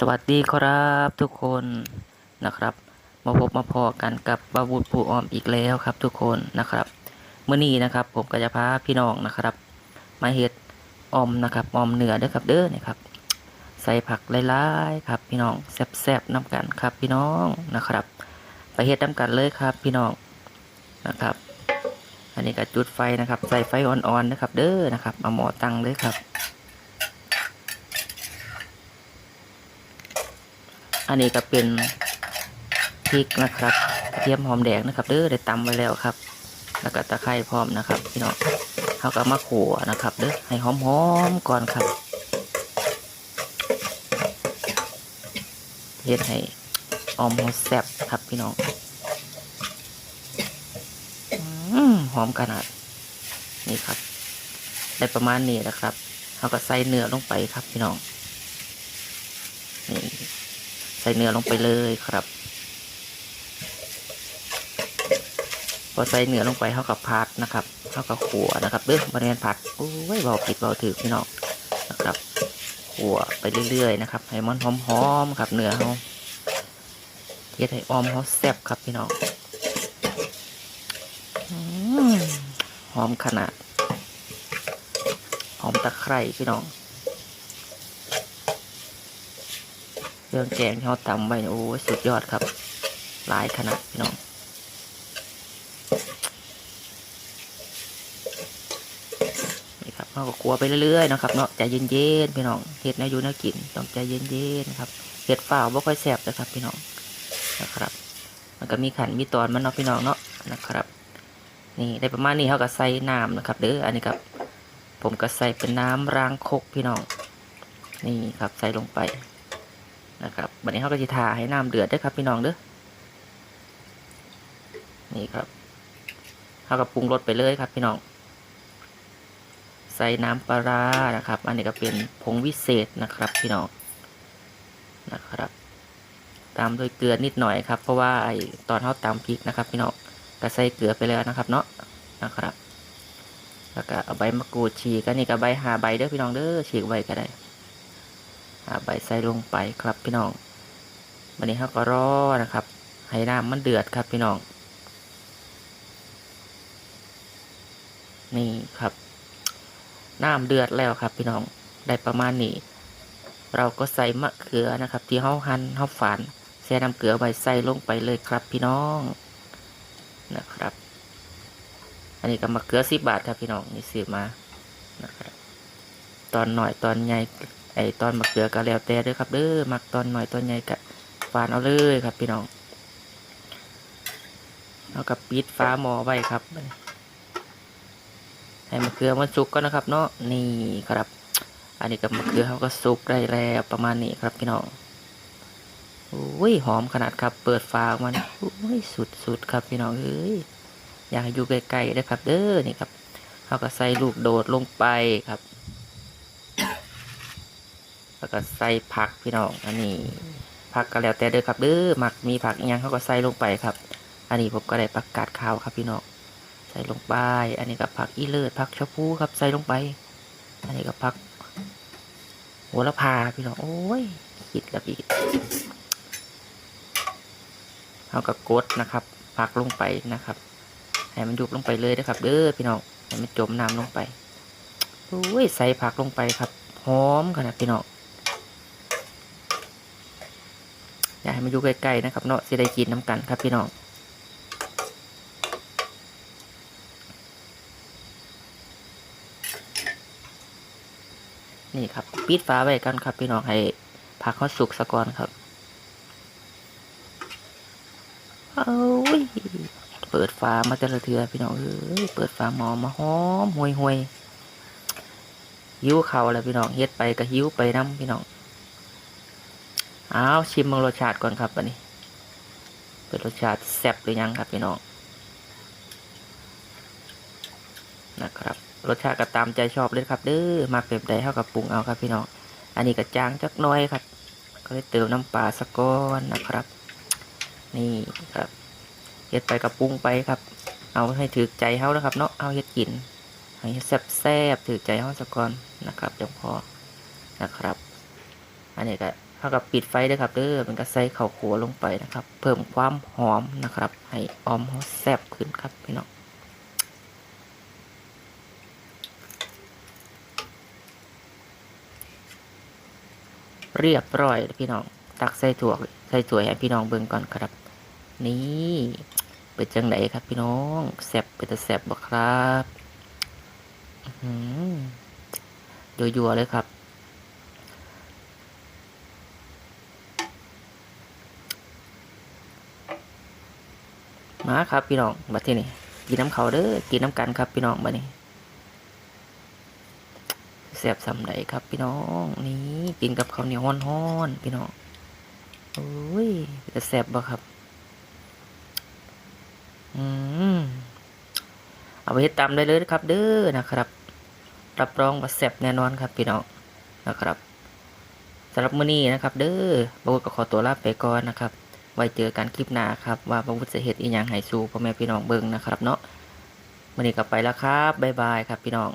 สวัสดีครับทุกคนนะครับ มาพบมาพอกันกับบาวุฒผู้ออมอีกแล้วครับทุกคนนะครับเมื่อนี้นะครับ ผมก็จะพาพี่น้องนะครับ มาเฮ็ดออมนะครับออมเนื้อเด้อครับเด้อนี่ครับ ใส่ผักหลายๆครับพี่น้องแซ่บๆน้ำกันครับพี่น้องนะครับ ไปเฮ็ดน้ำกันเลยครับพี่น้องนะครับ อันนี้ก็จุดไฟนะครับ ใส่ไฟอ่อนๆนะครับ เด้อนะครับเอาหม้อตั้งเลยครับ อันนี้ก็เป็นพริกนะครับกระเทียมหอมแดงนะครับเด้อได้ตำไว้แล้วครับ แล้วก็ตะไคร้พร้อมนะครับพี่น้องเขาก็มาขัวนะครับเด้อให้หอมๆก่อนครับเฮ็ดให้ออมแซ่บครับพี่น้องอหอมขนาดนี่ครับ ได้ประมาณนี้นะครับเขาก็ใส่เนื้อลงไปครับพี่น้องนี่ ส่เนื้อลงไปเลยครับ พอใส่เนื้อลงไปเท่ากับผัดนะครับเท่ากับขั่วนะครับเด้อบริเวณผัดโอ้ยเบาผิดเบาถือพี่น้องนะครับขั่วไปเรื่อยๆนะครับให้มันหอมๆครับเนื้อเขาเทียให้ออมเขาแซ่บครับพี่น้องหอมขนาดหอมตะไคร้พี่น้อง รื่องแกงเขาตำไว้โอ้สุดยอดครับ หลายขนาดพี่น้องนี่ครับเขาก็กลัวไปเรื่อยๆนะครับเนาะใจเย็นๆพี่น้องเห็ดนวอยู่นวกินต้องใจเย็นๆครับเห็ดฝ่าวบ่ค่อยแสบนะครับ พี่น้องนะครับ มันก็มีขันมีตอนมันเนาะพี่น้องเนาะนะครับ นี่ได้ประมาณนี้เขาก็ใส่น้ำนะครับเด้ออันนี้ครับ ผมก็ใส่เป็นน้ำรางคกพี่น้องนี่ครับใส่ลงไป นะครับวันนี้เขาก็จะทาให้น้ำเดือดด้วยครับพี่น้องเด้อนี่ครับเขาก็ปรุงรสไปเลยครับพี่น้อง ใส่น้ำปลาร้านะครับ อันนี้ก็เป็นผงวิเศษนะครับพี่น้องนะครับ ตามด้วยเกลือนิดหน่อยครับ เพราะว่าไอตอนเขาตำพริกนะครับ พี่น้องก็ใส่เกลือไปแล้วนะครับ เนาะนะครับ แล้วก็เอาใบมะกรูดฉีกอันนี้ก็ใบหาใบเด้อพี่น้องเด้อฉีกใบก็ได้ ใบใส่ลงไปครับพี่น้องวันนี้เขาก็รอนะครับ ให้น้ำมันเดือดครับพี่น้อง นี่ครับ น้ำเดือดแล้วครับพี่น้อง ได้ประมาณนี้ เราก็ใส่มะเขือนะครับ ที่เขาหั่นเขาฝานแช่น้ำเกลือไว้ใส่ลงไปเลยครับพี่น้องนะครับ อันนี้ก็มะเขือสิบบาทครับพี่น้องนี่ซื้อมานะครับตอนหน่อยตอนใหญ่ ไอตอนมะเขือก็แล้วแต่เด้อครับเด้อมักตอนหน่อยตอนใหญ่ก็ฝานเอาเลยครับพี่น้องเอากับปิดฟ้าหมอไว้ครับให้มะเขือมันสุกก็นะครับ เนาะนี่ครับ อันนี้กับมะเขือเขาก็สุกได้แล้วประมาณนี้ครับพี่น้องโอ้ยหอมขนาดครับ เปิดฟ้ามานี่โอ้ยสุดๆครับพี่น้องเอ้ยอยากให้อยู่ใกล้ๆได้อครับ เด้อนี่ครับเขาก็ใส่ลูกโดดลงไปครับ แล้วก็ใส่ผักพี่น้องอันนี้ผักก็แล้วแต่เด้อครับเด้อหมักมีผักอีกอย่างเขาก็ใส่ลงไปครับ อันนี้ผมก็ได้ผักกาดขาวครับพี่น้องใส่ลงไป อันนี้ก็ผักอีเลิศผักชะพูครับใส่ลงไป อันนี้ก็ผักโหระพาพี่น้องโอ้ยคิดแล้วพี่เขาก็กดนะครับผักลงไปนะครับให้มันยุบลงไปเลยนะครับ เด้อพี่น้องให้มันจมน้ำลงไปโอ้ยใส่ผักลงไปครับหอมขนาดพี่น้อง อยากให้มันอยู่ใกล้ๆนะครับเนาะสิได้กินน้ำกันครับพี่น้องนี่ครับปิดฟ้าไว้กันครับพี่น้องให้ผักเขาสุกสะก่อนครับเอายเปิดฟ้ามาแต่ละเทือพี่น้องเอ้ยเปิดฟ้าหมอมาหอมห่วยห่วยหิวเข่าแล้วพี่น้องเฮ็ดไปก็หิวไปน้ำพี่น้อง อ้าวชิมมองรสชาติก่อนครับอันนี้ เป็นรสชาติแซ่บหรือยังครับพี่น้องนะครับ รสชาติก็ตามใจชอบเลยครับเด้อมักแบบใดเท่ากับปรุงเอาครับพี่น้องอันนี้ก็จางจักหน้อยครับ ก็เลยเติมน้ำปลาสะก้อนนะครับ นี่ครับเฮ็ดไปกับปรุงไปครับ เอาให้ถือใจเฮาแล้วครับเนาะเอาเฮ็ดกินให้แซ่บแซ่บถือใจเฮาสะก่อนนะครับจังพอนะครับ อันนี้ก็ เท่ากับปิดไฟเด้ครับเด้อมันก็ใส่ข้าวขัวลงไปนะครับ เพิ่มความหอมนะครับ ให้ออมเขาแซ่บขึ้นครับพี่น้องเรียบร้อยพี่น้อง ตักใส่ถั่วใส่ถั่วให้พี่น้องเบิ่งก่อนครับ นี่เป็นจังไหนครับพี่น้องแซ่บเป็นตะแซ่บบ่ครับอื้อหือยัวๆเลยครับ มาครับพี่น้องบัดที่นี่กินน้ำเขาเด้อกินน้ำกันครับพี่น้องบัดนี้แซ่บสำใดครับพี่น้องนี่กินกับข้าวเหนียวฮ้อนๆพี่น้องโอ้ยจะแซ่บบ่ครับอืมเอาไปเฮ็ดตามได้เลยครับ เด้อนะครับ รับรองว่าแซ่บแน่นอนครับพี่น้องนะครับสำหรับมื้อนี้นะครับ เด้อบาวก็ขอตัวลาไปก่อนนะครับ ไว้เจอกันคลิปหน้าครับว่าบาวจะเฮ็ดอีหยังให้สู่พ่อแม่พี่น้องเบิ่งนะครับเนาะมื้อนี้ก็ไปแล้วครับบ๊ายบายครับพี่น้อง